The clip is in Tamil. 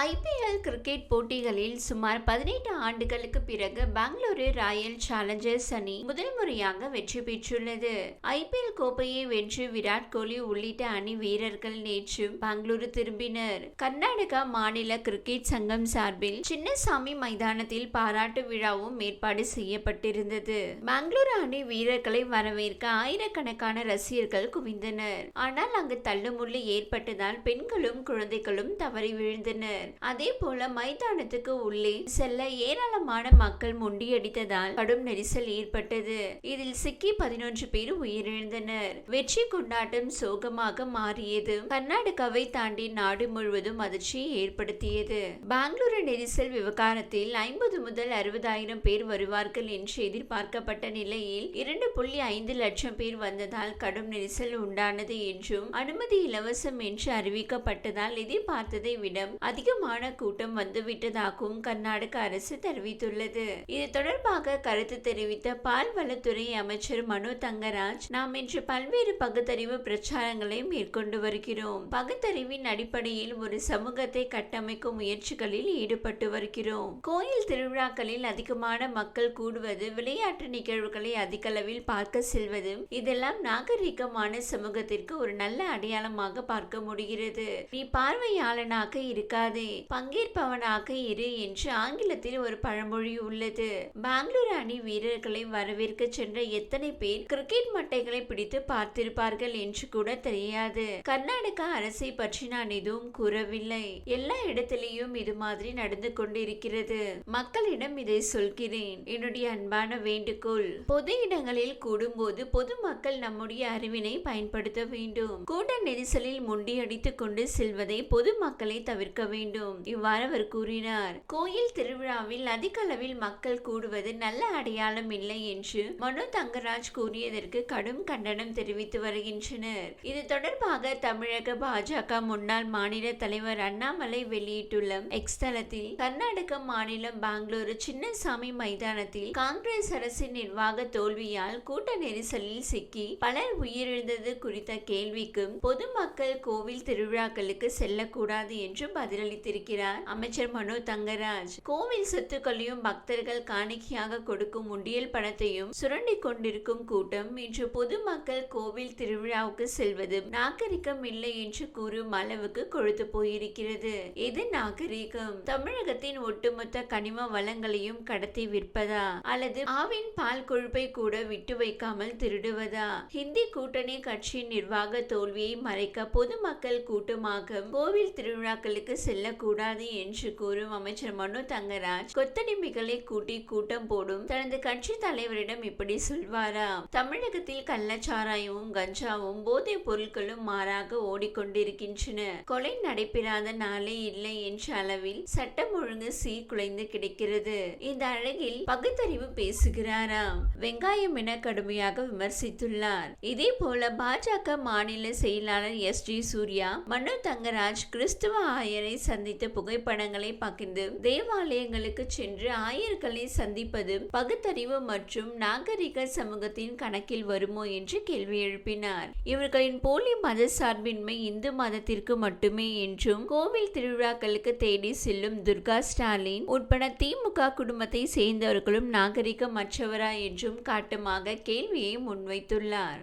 ஐபிஎல் கிரிக்கெட் போட்டிகளில் சுமார் பதினெட்டு ஆண்டுகளுக்கு பிறகு பெங்களூரு ராயல் சேலஞ்சர்ஸ் அணி முதல் முறையாக வெற்றி பெற்றுள்ளது. ஐபிஎல் கோப்பையை வென்று விராட் கோலி உள்ளிட்ட அணி வீரர்கள் நேற்று பெங்களூரு திரும்பினர். கர்நாடகா மாநில கிரிக்கெட் சங்கம் சார்பில் சின்னசாமி மைதானத்தில் பாராட்டு விழாவும் ஏற்பாடு செய்யப்பட்டிருந்தது. பெங்களூரு அணி வீரர்களை வரவேற்க ஆயிரக்கணக்கான ரசிகர்கள் குவிந்தனர். ஆனால் அங்கு தள்ளுமுள்ளு ஏற்பட்டதால் பெண்களும் குழந்தைகளும் தவறி விழுந்தனர். கொண்டனர் அதே போல மைதானத்துக்கு உள்ளே செல்ல ஏராளமான மக்கள் முண்டியடித்ததால் கடும் நெரிசல் ஏற்பட்டது. இதில் சிக்கி பதினொன்று பேர் உயிரிழந்தனர். வெற்றி கொண்டாட்டம் சோகமாக மாறியது. கர்நாடகாவை தாண்டி நாடு முழுவதும் அதிர்ச்சியை ஏற்படுத்தியது. பெங்களூரு நெரிசல் விவகாரத்தில் ஐம்பது முதல் அறுபதாயிரம் பேர் வருவார்கள் என்று எதிர்பார்க்கப்பட்ட நிலையில் இரண்டு புள்ளி ஐந்து லட்சம் பேர் வந்ததால் கடும் நெரிசல் உண்டானது என்றும் அனுமதி இலவசம் என்று அறிவிக்கப்பட்டதால் எதிர்பார்த்ததை விட அதிக அதிகமான கூட்டம் வந்துவிட்டதாகவும் கர்நாடக அரசு தெரிவித்துள்ளது. இது தொடர்பாக கருத்து தெரிவித்த பால்வளத்துறை அமைச்சர் மனோ தங்கராஜ் நாம் இன்று பல்வேறு பகுத்தறிவு பிரச்சாரங்களை மேற்கொண்டு வருகிறோம். பகுத்தறிவின் அடிப்படையில் ஒரு சமூகத்தை கட்டமைக்கும் முயற்சிகளில் ஈடுபட்டு வருகிறோம். கோயில் திருவிழாக்களில் அதிகமான மக்கள் கூடுவது விளையாட்டு நிகழ்வுகளை அதிகளவில் பார்க்க செல்வது இதெல்லாம் நாகரிகமான சமூகத்திற்கு ஒரு நல்ல அடையாளமாக பார்க்க முடிகிறது. நீ பார்வையாளனாக இருக்காதே. பங்கேற்பவனாக இரு என்று ஆங்கிலத்தில் ஒரு பழமொழி உள்ளது. பெங்களூரு அணி வீரர்களை வரவேற்க சென்ற எத்தனை பேர் கிரிக்கெட் மட்டைகளை பிடித்து பார்த்திருப்பார்கள் என்று கூட தெரியாது. கர்நாடக அரசை பற்றி நான் எதுவும் கூறவில்லை. எல்லா இடத்திலேயும் இது மாதிரி நடந்து கொண்டிருக்கிறது. மக்களிடம் இதை சொல்கிறேன். என்னுடைய அன்பான வேண்டுகோள். பொது இடங்களில் கூடும்போது பொதுமக்கள் நம்முடைய அறிவினை பயன்படுத்த வேண்டும். கூட்ட நெரிசலில் முண்டியடித்துக் கொண்டு செல்வதை பொதுமக்களை தவிர்க்க வேண்டும். இவ்வாறு அவர் கூறினார். கோயில் திருவிழாவில் அதிக அளவில் மக்கள் கூடுவது நல்ல அடையாளம் இல்லை என்று மனோ தங்கராஜ் கூறியதற்கு கடும் கண்டனம் தெரிவித்து வருகின்றனர். இது தொடர்பாக தமிழக பாஜக முன்னாள் மாநில தலைவர் அண்ணாமலை வெளியிட்டுள்ள எக்ஸ் தளத்தில் கர்நாடக மாநிலம் பெங்களூரு சின்னசாமி மைதானத்தில் காங்கிரஸ் அரசின் நிர்வாக தோல்வியால் கூட்ட நெரிசலில் சிக்கி பலர் உயிரிழந்தது குறித்த கேள்விக்கும் பொதுமக்கள் கோவில் திருவிழாக்களுக்கு செல்லக்கூடாது என்று பதிலளித்திருக்கிறார் அமைச்சர் மனோ தங்கராஜ். கோவில் சொத்துக்களையும் பக்தர்கள் காணிக்கையாக கொடுக்கும் உண்டியல் பணத்தையும் சுரண்டி கொண்டிருக்கும் கூட்டம் இன்று பொதுமக்கள் கோவில் திருவிழாவுக்கு செல்வது நாகரிகம் இல்லை என்று கூறும் அளவுக்கு கொழுத்து போயிருக்கிறது. எது நாகரிகம்? தமிழகத்தின் ஒட்டுமொத்த கனிம வளங்களையும் கடத்தி விற்பதா? அல்லது ஆவின் பால் கொழுப்பை கூட விட்டு வைக்காமல் திருடுவதா? ஹிந்தி கூட்டணி கட்சியின் நிர்வாக தோல்வியை மறைக்க பொதுமக்கள் கூட்டமாக கோவில் திருவிழாக்களுக்கு செல்ல செல்லக்கூடாது என்று கூறும் அமைச்சர் மனு தங்கராஜ் கொத்தடிமைகளை கூட்டி கூட்டம் போடும் தனது கட்சி தலைவரிடம் இப்படி சொல்வாரா? தமிழகத்தில் கள்ளச்சாராயமும் கஞ்சாவும் போதைப் பொருட்களும் மாறாக ஓடிக்கொண்டிருக்கின்றன. கொலை நடைபெறாத நாளே இல்லை என்ற அளவில் சட்டம் ஒழுங்கு சீர்குலைந்து கிடைக்கிறது. இந்த அழகில் பகுத்தறிவு பேசுகிறாராம் வெங்காயம் என கடுமையாக விமர்சித்துள்ளார். இதே போல பாஜக மாநில செயலாளர் எஸ். ஜி. சூர்யா மனு தங்கராஜ் கிறிஸ்துவ ஆயரை சந்தித்த புகைப்படங்களை பகிர்ந்து தேவாலயங்களுக்கு சென்று ஆயர்களை சந்திப்பது பகுத்தறிவு மற்றும் நாகரிக சமூகத்தின் கணக்கில் வருமோ என்று கேள்வி எழுப்பினார். இவர்களின் போலி மத சார்பின்மை இந்து மதத்திற்கு மட்டுமே என்றும் கோவில் திருவிழாக்களுக்கு தேடி செல்லும் துர்கா ஸ்டாலின் உட்பட திமுக குடும்பத்தை சேர்ந்தவர்களும் நாகரிகமற்றவரா என்றும் காட்டுமாக கேள்வியை முன்வைத்துள்ளார்.